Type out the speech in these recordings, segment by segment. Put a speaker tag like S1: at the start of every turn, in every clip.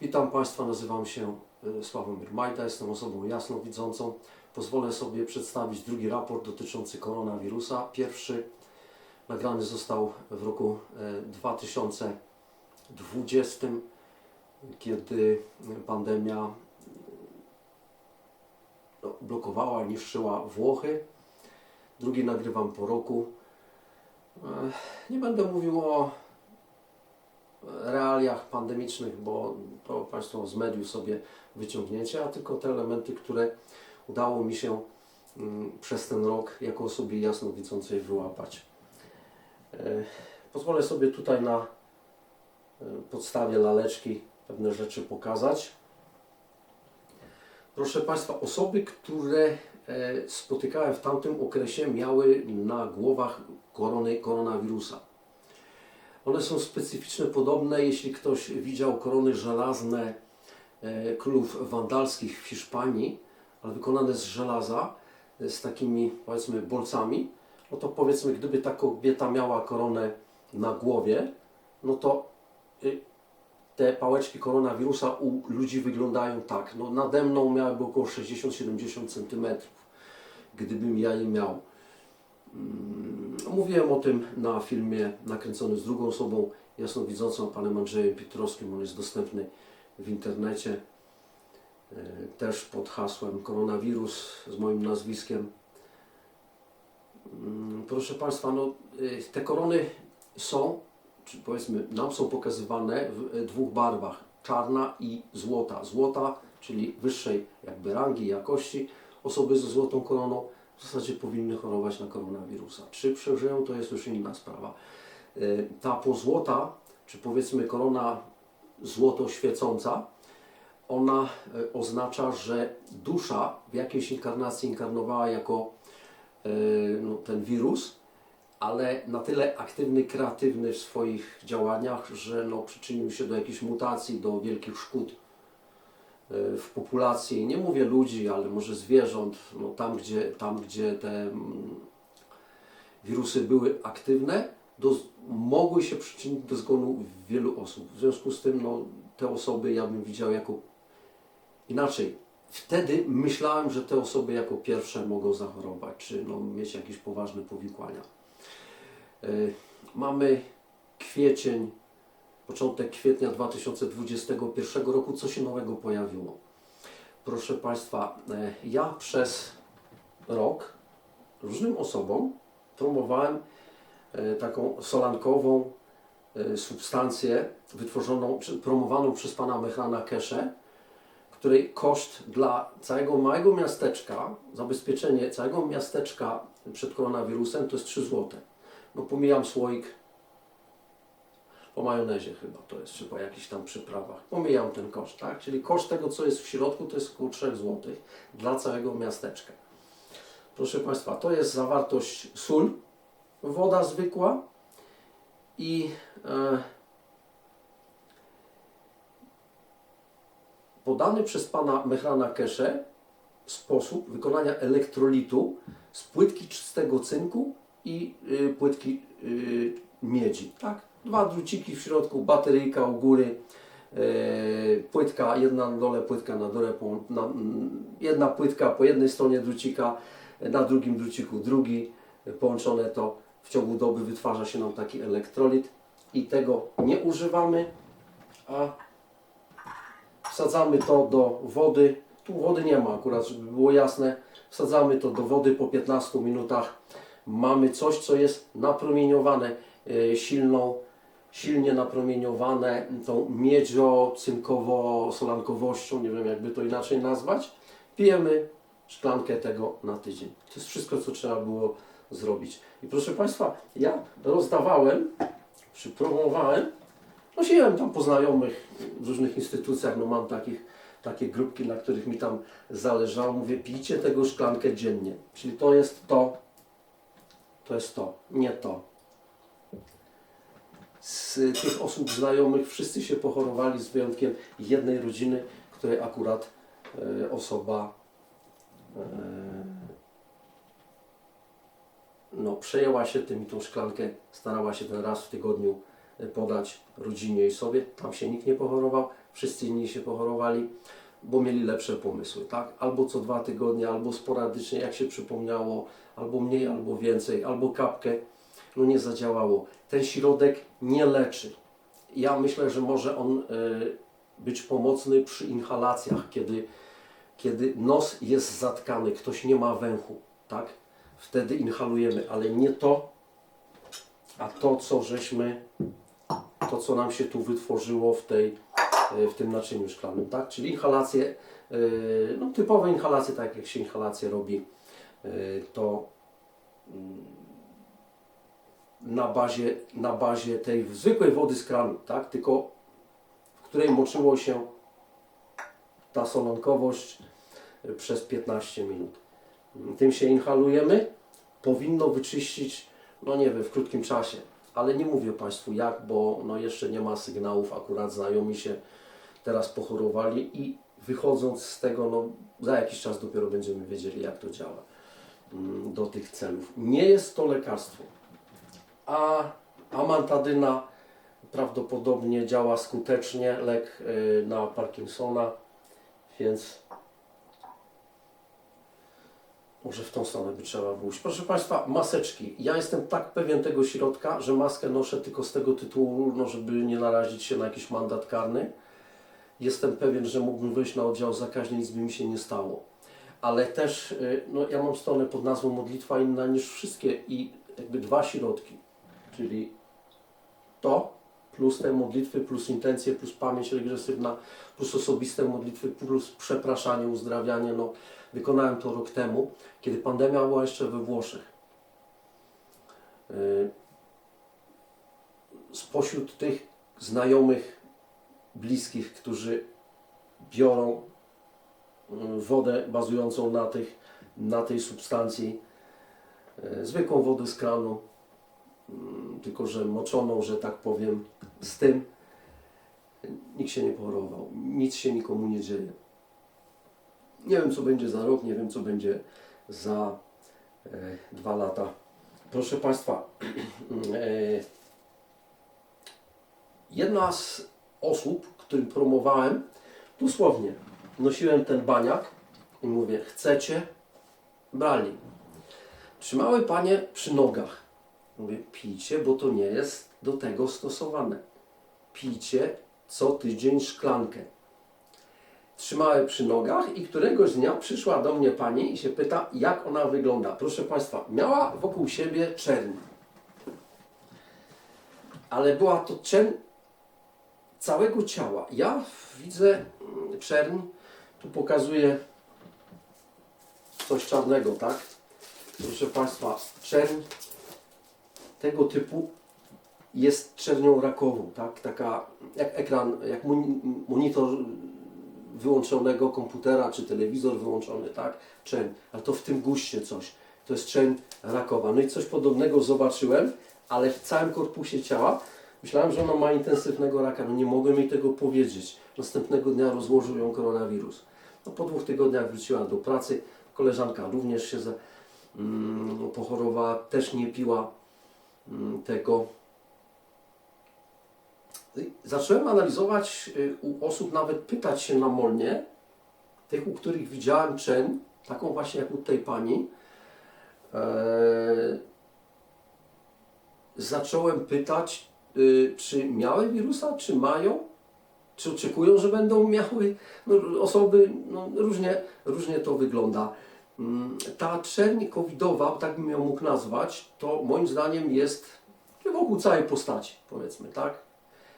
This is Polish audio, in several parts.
S1: Witam Państwa, nazywam się y, Sławomir Majda, jestem osobą jasnowidzącą. Pozwolę sobie przedstawić drugi raport dotyczący koronawirusa. Pierwszy nagrany został w roku e, 2020, kiedy pandemia no, blokowała, niszczyła Włochy. Drugi nagrywam po roku. E, Nie będę mówił o realiach pandemicznych, bo to Państwo z mediów sobie wyciągnięcie, a tylko te elementy, które udało mi się mm, przez ten rok jako osobie jasnowidzącej wyłapać. E, Pozwolę sobie tutaj na e, podstawie laleczki pewne rzeczy pokazać. Proszę Państwa, osoby, które e, spotykałem w tamtym okresie, miały na głowach korony koronawirusa. One są specyficzne, podobne, jeśli ktoś widział korony żelazne e, królów wandalskich w Hiszpanii, ale wykonane z żelaza, e, z takimi powiedzmy bolcami, no to powiedzmy, gdyby ta kobieta miała koronę na głowie, no to y, te pałeczki koronawirusa u ludzi wyglądają tak. No nade mną miałyby około 60-70 cm, gdybym ja je miał. Mówiłem o tym na filmie nakręconym z drugą osobą jasnowidzącą, panem Andrzejem Pietrowskim. On jest dostępny w internecie. e, Też pod hasłem koronawirus z moim nazwiskiem. Mm, Proszę Państwa, no, y, te korony są, czy powiedzmy, nam są pokazywane w e, dwóch barwach: czarna i złota. Złota, czyli wyższej jakby rangi, jakości. Osoby ze złotą koroną w zasadzie powinny chorować na koronawirusa. Czy przeżyją, to jest już inna sprawa. E, Ta pozłota, czy powiedzmy korona złoto świecąca, ona e, oznacza, że dusza w jakiejś inkarnacji inkarnowała jako e, no, ten wirus, ale na tyle aktywny, kreatywny w swoich działaniach, że no, przyczynił się do jakichś mutacji, do wielkich szkód w populacji, nie mówię ludzi, ale może zwierząt, no tam gdzie, tam, gdzie te mm, wirusy były aktywne, do, mogły się przyczynić do zgonu wielu osób. W związku z tym no, te osoby ja bym widział jako inaczej. Wtedy myślałem, że te osoby jako pierwsze mogą zachorować, czy no, mieć jakieś poważne powikłania. E, Mamy kwiecień, początek kwietnia 2021 roku, co się nowego pojawiło? Proszę Państwa, e, ja przez rok różnym osobom promowałem e, taką solankową e, substancję wytworzoną, promowaną przez pana Mechrana Kesze, której koszt dla całego małego miasteczka, zabezpieczenie całego miasteczka przed koronawirusem to jest 3 zł. No pomijam słoik po majonezie chyba to jest, czy po jakichś tam przyprawach. Pomijam ten koszt, tak? Czyli koszt tego, co jest w środku, to jest około 3 zł dla całego miasteczka. Proszę Państwa, to jest zawartość sól, woda zwykła i e, podany przez pana Mechrana Kesze sposób wykonania elektrolitu z płytki czystego cynku i y, płytki y, miedzi. Tak? Dwa druciki w środku, bateryjka u góry, y, płytka, jedna na dole, płytka na dole, na, jedna płytka po jednej stronie drucika, na drugim druciku drugi, połączone to w ciągu doby wytwarza się nam taki elektrolit i tego nie używamy, a wsadzamy to do wody. Tu wody nie ma akurat, żeby było jasne. Wsadzamy to do wody po 15 minutach. Mamy coś, co jest napromieniowane e, silną, silnie napromieniowane tą miedzią, cynkowo-solankowością, nie wiem jakby to inaczej nazwać. Pijemy szklankę tego na tydzień. To jest wszystko, co trzeba było zrobić. I proszę Państwa, ja rozdawałem, czy promowałem Nosiłem tam po znajomych w różnych instytucjach, no mam takich, takie grupki, na których mi tam zależało. Mówię, pijcie tego szklankę dziennie. Czyli to jest to, to jest to, nie to. Z tych osób znajomych wszyscy się pochorowali z wyjątkiem jednej rodziny, której akurat e, osoba e, no, przejęła się tym i tą szklankę starała się ten raz w tygodniu y, podać rodzinie i sobie. Tam się nikt nie pochorował, wszyscy inni się pochorowali, bo mieli lepsze pomysły, tak? Albo co dwa tygodnie, albo sporadycznie, jak się przypomniało, albo mniej, albo więcej, albo kapkę. No nie zadziałało. Ten środek nie leczy. Ja myślę, że może on y, być pomocny przy inhalacjach, kiedy, kiedy nos jest zatkany, ktoś nie ma węchu, tak? Wtedy inhalujemy, ale nie to, a to, co żeśmy, to, co nam się tu wytworzyło w, tej, y, w tym naczyniu szklanym, tak? Czyli inhalacje, y, no typowe inhalacje, tak jak się inhalacje robi, to na bazie, na bazie tej zwykłej wody z kranu, tak? tylko w której moczyło się ta solonkowość y, przez 15 minut. Tym się inhalujemy, powinno wyczyścić, no nie wiem, w krótkim czasie, ale nie mówię Państwu jak, bo no jeszcze nie ma sygnałów, akurat znajomi się teraz pochorowali i wychodząc z tego, no za jakiś czas dopiero będziemy wiedzieli jak to działa mm, do tych celów. Nie jest to lekarstwo a amantadyna prawdopodobnie działa skutecznie, lek y, na Parkinsona, więc może w tą stronę by trzeba pójść. Proszę Państwa, maseczki. Ja jestem tak pewien tego środka, że maskę noszę tylko z tego tytułu, no, żeby nie narazić się na jakiś mandat karny. Jestem pewien, że mógłbym wejść na oddział zakaźny, nic by mi się nie stało. Ale też, y, no, ja mam stronę pod nazwą Modlitwa inna niż wszystkie i jakby dwa środki czyli to plus te modlitwy, plus intencje, plus pamięć regresywna, plus osobiste modlitwy, plus przepraszanie, uzdrawianie. No, wykonałem to rok temu, kiedy pandemia była jeszcze we Włoszech. Yy, Spośród tych znajomych, bliskich, którzy biorą yy, wodę bazującą na, tych, na tej substancji, yy, zwykłą wodę z kranu, tylko że moczoną, że tak powiem, z tym nikt się nie pochorował, nic się nikomu nie dzieje. Nie wiem, co będzie za rok, nie wiem, co będzie za e, dwa lata. Proszę Państwa, e, jedna z osób, którym promowałem, dosłownie nosiłem ten baniak i mówię, chcecie? Brali. Trzymały panie przy nogach. Mówię, pijcie, bo to nie jest do tego stosowane. Pijcie co tydzień szklankę. Trzymałem przy nogach i któregoś dnia przyszła do mnie pani i się pyta, jak ona wygląda. Proszę Państwa, miała wokół siebie czerń. Ale była to czerń całego ciała. Ja widzę mm, czerń, tu pokazuję coś czarnego, tak? Proszę Państwa, czerń tego typu jest czernią rakową, tak? Taka jak ekran, jak moni- monitor wyłączonego komputera czy telewizor wyłączony, tak? Czerń, ale to w tym guście coś. To jest czerń rakowa. No i coś podobnego zobaczyłem, ale w całym korpusie ciała. Myślałem, że ona ma intensywnego raka. No nie mogłem jej tego powiedzieć. Następnego dnia rozłożył ją koronawirus. No po dwóch tygodniach wróciła do pracy. Koleżanka również się za, mm, pochorowała, też nie piła tego. Zacząłem analizować y, u osób, nawet pytać się na molnie, tych, u których widziałem czyn, taką właśnie jak u tej pani. Eee, zacząłem pytać, y, czy miały wirusa, czy mają, czy oczekują, że będą miały. No, osoby, no, różnie, różnie to wygląda. Mm, Ta czerń covidowa, tak bym ją mógł nazwać, to moim zdaniem jest wokół całej postaci, powiedzmy, tak?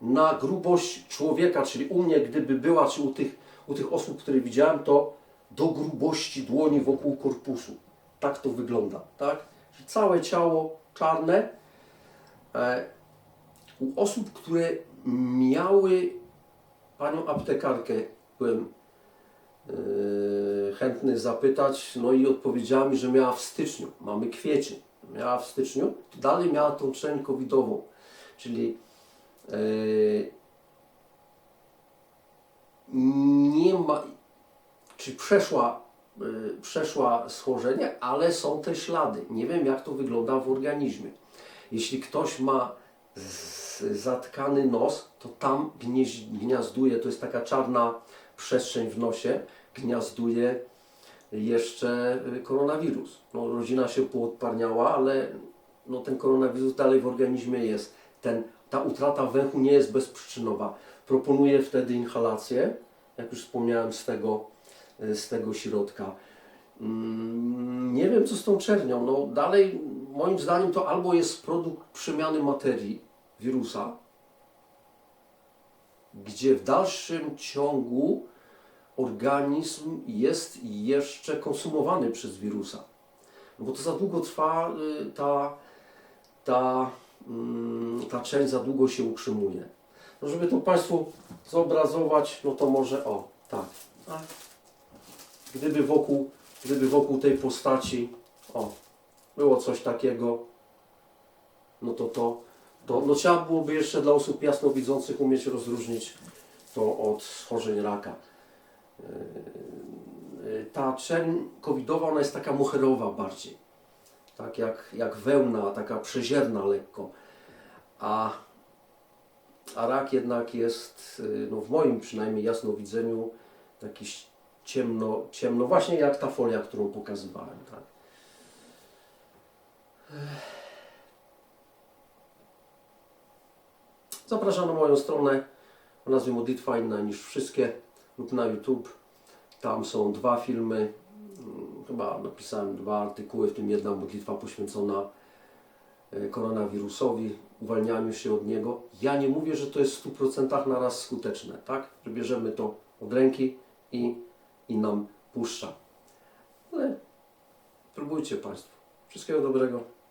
S1: Na grubość człowieka, czyli u mnie, gdyby była, czy u tych, u tych osób, które widziałem, to do grubości dłoni wokół korpusu. Tak to wygląda, tak? Czyli całe ciało czarne. E, u osób, które miały panią aptekarkę, byłem Yy, chętny zapytać, no i odpowiedziała mi, że miała w styczniu, mamy kwiecień, miała w styczniu, dalej miała tą trzeń covidową, czyli yy, nie ma, czy przeszła, yy, przeszła schorzenie, ale są te ślady. Nie wiem, jak to wygląda w organizmie. Jeśli ktoś ma zatkany nos, to tam gniazduje, to jest taka czarna przestrzeń w nosie, gniazduje jeszcze y, koronawirus. No, rodzina się poodparniała, ale no, ten koronawirus dalej w organizmie jest. Ten, ta utrata węchu nie jest bezprzyczynowa. Proponuję wtedy inhalację, jak już wspomniałem, z tego, y, z tego środka. Mm, Nie wiem, co z tą czernią. No, dalej, moim zdaniem, to albo jest produkt przemiany materii wirusa, gdzie w dalszym ciągu organizm jest jeszcze konsumowany przez wirusa. No bo to za długo trwa, y, ta, ta, mm, ta część za długo się utrzymuje. No żeby to Państwu zobrazować, no to może o, tak. Gdyby wokół, gdyby wokół tej postaci, o, było coś takiego, no to to, to no trzeba byłoby jeszcze dla osób jasnowidzących umieć rozróżnić to od schorzeń raka. Yy, Ta czerń covidowa, ona jest taka moherowa bardziej. Tak jak, jak wełna, taka przezierna lekko. A, a rak jednak jest, yy, no w moim przynajmniej jasnowidzeniu, taki ciemno, ciemno, właśnie jak ta folia, którą pokazywałem. Tak. Zapraszam na moją stronę o nazwie Modlitwa inna niż wszystkie lub na YouTube. Tam są dwa filmy, mm, chyba napisałem dwa artykuły, w tym jedna modlitwa poświęcona e, koronawirusowi, uwalnianiu się od niego. Ja nie mówię, że to jest w 100% na raz skuteczne, tak? Że bierzemy to od ręki i, i nam puszcza. Ale próbujcie Państwo. Wszystkiego dobrego.